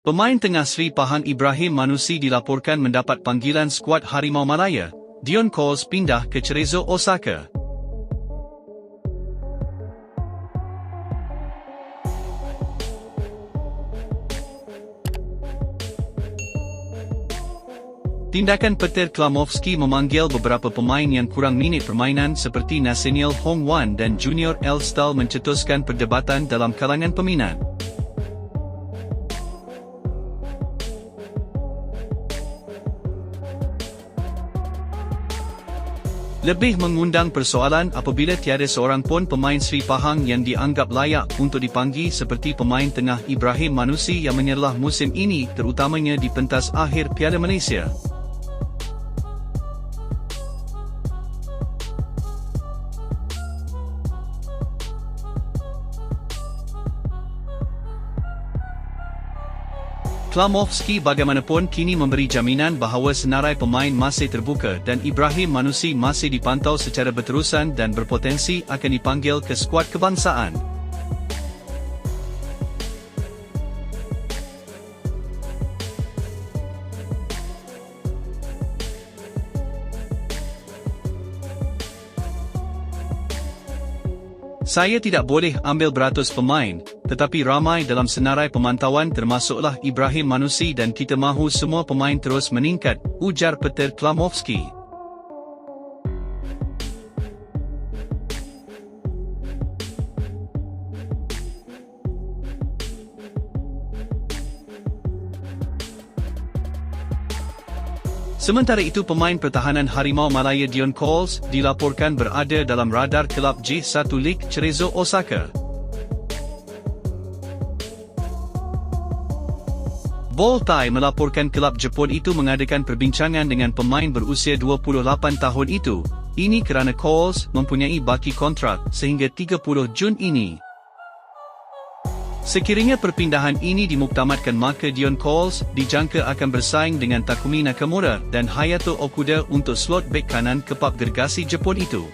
Pemain tengah Sri Pahan Ibrahim Manusi dilaporkan mendapat panggilan skuad Harimau Malaya. Dion Coles pindah ke Cerezo Osaka. Tindakan petir Klamovski memanggil beberapa pemain yang kurang minit permainan seperti Nathaniel Hong Wan dan Junior Elstal mencetuskan perdebatan dalam kalangan peminat. Lebih mengundang persoalan apabila tiada seorang pun pemain Sri Pahang yang dianggap layak untuk dipanggil seperti pemain tengah Ibrahim Manusi yang menyerlah musim ini terutamanya di pentas akhir Piala Malaysia. Klamovski bagaimanapun kini memberi jaminan bahawa senarai pemain masih terbuka dan Ibrahim Manusi masih dipantau secara berterusan dan berpotensi akan dipanggil ke skuad kebangsaan. Saya tidak boleh ambil beratus pemain, tetapi ramai dalam senarai pemantauan termasuklah Ibrahim Manusi dan kita mahu semua pemain terus meningkat, ujar Peter Klamovski. Sementara itu pemain pertahanan Harimau Malaya Dion Coles dilaporkan berada dalam radar kelab J1 League Cerezo Osaka. Ball Thai melaporkan kelab Jepun itu mengadakan perbincangan dengan pemain berusia 28 tahun itu. Ini kerana Coles mempunyai baki kontrak sehingga 30 Jun ini. Sekiranya perpindahan ini dimuktamadkan maka Dion Coles dijangka akan bersaing dengan Takumi Nakamura dan Hayato Okuda untuk slot bek kanan kepap gergasi Jepun itu.